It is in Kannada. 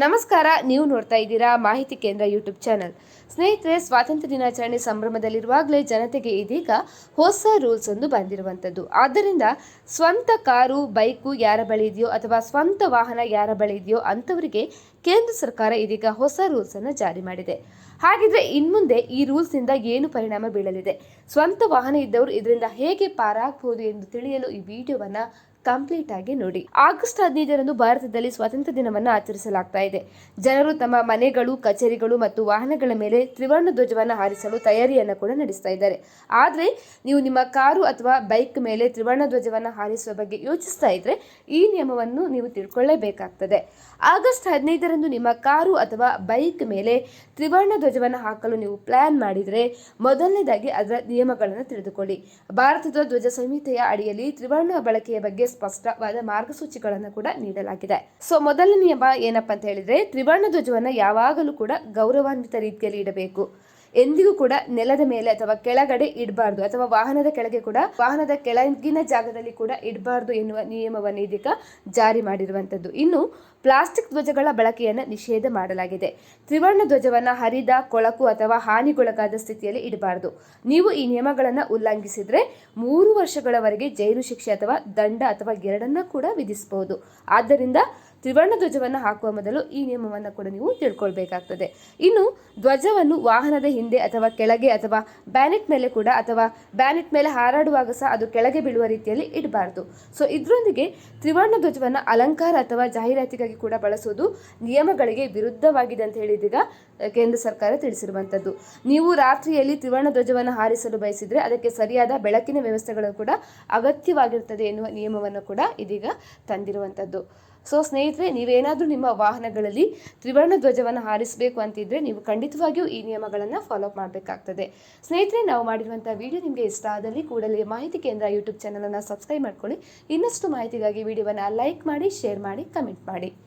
ನಮಸ್ಕಾರ, ನೀವು ನೋಡ್ತಾ ಇದ್ದೀರಾ ಮಾಹಿತಿ ಕೇಂದ್ರ ಯೂಟ್ಯೂಬ್ ಚಾನಲ್. ಸ್ನೇಹಿತರೆ, ಸ್ವಾತಂತ್ರ್ಯ ದಿನಾಚರಣೆ ಸಂಭ್ರಮದಲ್ಲಿರುವಾಗಲೇ ಜನತೆಗೆ ಇದೀಗ ಹೊಸ ರೂಲ್ಸ್ ಒಂದು ಬಂದಿರುವಂಥದ್ದು. ಆದ್ದರಿಂದ ಸ್ವಂತ ಕಾರು, ಬೈಕು ಯಾರ ಬಳಿ ಇದೆಯೋ ಅಥವಾ ಸ್ವಂತ ವಾಹನ ಯಾರ ಬಳಿ ಇದೆಯೋ ಅಂಥವರಿಗೆ ಕೇಂದ್ರ ಸರ್ಕಾರ ಇದೀಗ ಹೊಸ ರೂಲ್ಸ್ ಅನ್ನು ಜಾರಿ ಮಾಡಿದೆ. ಹಾಗಿದ್ರೆ ಇನ್ಮುಂದೆ ಈ ರೂಲ್ಸ್ನಿಂದ ಏನು ಪರಿಣಾಮ ಬೀಳಲಿದೆ? ಸ್ವಂತ ವಾಹನ ಇದ್ದವರು ಇದರಿಂದ ಹೇಗೆ ಪಾರಾಗಬಹುದು ಎಂದು ತಿಳಿಯಲು ಈ ವಿಡಿಯೋವನ್ನ ಕಂಪ್ಲೀಟ್ ಆಗಿ ನೋಡಿ. ಆಗಸ್ಟ್ ಹದಿನೈದರಂದು ಭಾರತದಲ್ಲಿ ಸ್ವಾತಂತ್ರ್ಯ ದಿನವನ್ನು ಆಚರಿಸಲಾಗ್ತಾ ಇದೆ. ಜನರು ತಮ್ಮ ಮನೆಗಳು, ಕಚೇರಿಗಳು ಮತ್ತು ವಾಹನಗಳ ಮೇಲೆ ತ್ರಿವರ್ಣ ಧ್ವಜವನ್ನು ಹಾರಿಸಲು ತಯಾರಿಯನ್ನು ಕೂಡ ನಡೆಸ್ತಾ ಇದ್ದಾರೆ. ಆದರೆ ನೀವು ನಿಮ್ಮ ಕಾರು ಅಥವಾ ಬೈಕ್ ಮೇಲೆ ತ್ರಿವರ್ಣ ಧ್ವಜವನ್ನು ಹಾರಿಸುವ ಬಗ್ಗೆ ಯೋಚಿಸ್ತಾ ಇದ್ರೆ ಈ ನಿಯಮವನ್ನು ನೀವು ತಿಳ್ಕೊಳ್ಳೇಬೇಕಾಗ್ತದೆ. ಆಗಸ್ಟ್ ಹದಿನೈದರಂದು ನಿಮ್ಮ ಕಾರು ಅಥವಾ ಬೈಕ್ ಮೇಲೆ ತ್ರಿವರ್ಣ ಧ್ವಜವನ್ನು ಹಾಕಲು ನೀವು ಪ್ಲಾನ್ ಮಾಡಿದರೆ ಮೊದಲನೇದಾಗಿ ಅದರ ನಿಯಮಗಳನ್ನು ತಿಳಿದುಕೊಳ್ಳಿ. ಭಾರತದ ಧ್ವಜ ಸಂಹಿತೆಯ ಅಡಿಯಲ್ಲಿ ತ್ರಿವರ್ಣ ಬಳಕೆಯ ಬಗ್ಗೆ ಸ್ಪಷ್ಟವಾದ ಮಾರ್ಗಸೂಚಿಗಳನ್ನು ಕೂಡ ನೀಡಲಾಗಿದೆ. ಸೊ ಮೊದಲ ನಿಯಮ ಏನಪ್ಪಾ ಅಂತ ಹೇಳಿದ್ರೆ, ತ್ರಿವರ್ಣ ಧ್ವಜವನ್ನು ಯಾವಾಗಲೂ ಕೂಡ ಗೌರವಾನ್ವಿತ ರೀತಿಯಲ್ಲಿ ಇಡಬೇಕು. ಎಂದಿಗೂ ಕೂಡ ನೆಲದ ಮೇಲೆ ಅಥವಾ ಕೆಳಗಡೆ ಇಡಬಾರ್ದು ಅಥವಾ ವಾಹನದ ಕೆಳಗೆ ಕೂಡ ವಾಹನದ ಕೆಳಗಿನ ಜಾಗದಲ್ಲಿ ಕೂಡ ಇಡಬಾರ್ದು ಎನ್ನುವ ನಿಯಮವನ್ನು ಇದೀಗ ಜಾರಿ ಮಾಡಿರುವಂಥದ್ದು. ಇನ್ನು ಪ್ಲಾಸ್ಟಿಕ್ ಧ್ವಜಗಳ ಬಳಕೆಯನ್ನು ನಿಷೇಧ ಮಾಡಲಾಗಿದೆ. ತ್ರಿವರ್ಣ ಧ್ವಜವನ್ನು ಹರಿದ, ಕೊಳಕು ಅಥವಾ ಹಾನಿಗೊಳಗಾದ ಸ್ಥಿತಿಯಲ್ಲಿ ಇಡಬಾರ್ದು. ನೀವು ಈ ನಿಯಮಗಳನ್ನು ಉಲ್ಲಂಘಿಸಿದರೆ ಮೂರು ವರ್ಷಗಳವರೆಗೆ ಜೈಲು ಶಿಕ್ಷೆ ಅಥವಾ ದಂಡ ಅಥವಾ ಎರಡನ್ನ ಕೂಡ ವಿಧಿಸಬಹುದು ಆದ್ದರಿಂದ ತ್ರಿವರ್ಣ ಧ್ವಜವನ್ನು ಹಾಕುವ ಮೊದಲು ಈ ನಿಯಮವನ್ನು ಕೂಡ ನೀವು ತಿಳ್ಕೊಳ್ಬೇಕಾಗ್ತದೆ. ಇನ್ನು ಧ್ವಜವನ್ನು ವಾಹನದ ಹಿಂದೆ ಅಥವಾ ಕೆಳಗೆ ಅಥವಾ ಬ್ಯಾನೆಟ್ ಮೇಲೆ ಕೂಡ ಅಥವಾ ಬ್ಯಾನೆಟ್ ಮೇಲೆ ಹಾರಾಡುವಾಗ ಸಹ ಅದು ಕೆಳಗೆ ಬೀಳುವ ರೀತಿಯಲ್ಲಿ ಇಡಬಾರದು. ಸೊ ಇದರೊಂದಿಗೆ ತ್ರಿವರ್ಣ ಧ್ವಜವನ್ನು ಅಲಂಕಾರ ಅಥವಾ ಜಾಹೀರಾತಿಗಾಗಿ ಕೂಡ ಬಳಸುವುದು ನಿಯಮಗಳಿಗೆ ವಿರುದ್ಧವಾಗಿದೆ ಅಂತ ಹೇಳಿದೀಗ ಕೇಂದ್ರ ಸರ್ಕಾರ ತಿಳಿಸಿರುವಂಥದ್ದು. ನೀವು ರಾತ್ರಿಯಲ್ಲಿ ತ್ರಿವರ್ಣ ಧ್ವಜವನ್ನು ಹಾರಿಸಲು ಬಯಸಿದರೆ ಅದಕ್ಕೆ ಸರಿಯಾದ ಬೆಳಕಿನ ವ್ಯವಸ್ಥೆಗಳು ಕೂಡ ಅಗತ್ಯವಾಗಿರುತ್ತದೆ ಎನ್ನುವ ನಿಯಮವನ್ನು ಕೂಡ ಇದೀಗ ತಂದಿರುವಂಥದ್ದು. ಸೊ ಸ್ನೇಹಿತರೆ, ನೀವೇನಾದರೂ ನಿಮ್ಮ ವಾಹನಗಳಲ್ಲಿ ತ್ರಿವರ್ಣ ಧ್ವಜವನ್ನು ಹಾರಿಸಬೇಕು ಅಂತಿದ್ರೆ ನೀವು ಖಂಡಿತವಾಗಿಯೂ ಈ ನಿಯಮಗಳನ್ನು ಫಾಲೋ ಮಾಡಬೇಕಾಗ್ತದೆ. ಸ್ನೇಹಿತರೆ, ನಾವು ಮಾಡಿರುವಂಥ ವಿಡಿಯೋ ನಿಮಗೆ ಇಷ್ಟ ಆದಲ್ಲಿ ಕೂಡಲೇ ಮಾಹಿತಿ ಕೇಂದ್ರ ಯೂಟ್ಯೂಬ್ ಚಾನಲನ್ನು ಸಬ್ಸ್ಕ್ರೈಬ್ ಮಾಡ್ಕೊಳ್ಳಿ. ಇನ್ನಷ್ಟು ಮಾಹಿತಿಗಾಗಿ ವಿಡಿಯೋವನ್ನು ಲೈಕ್ ಮಾಡಿ ಶೇರ್ ಮಾಡಿ ಕಮೆಂಟ್ ಮಾಡಿ.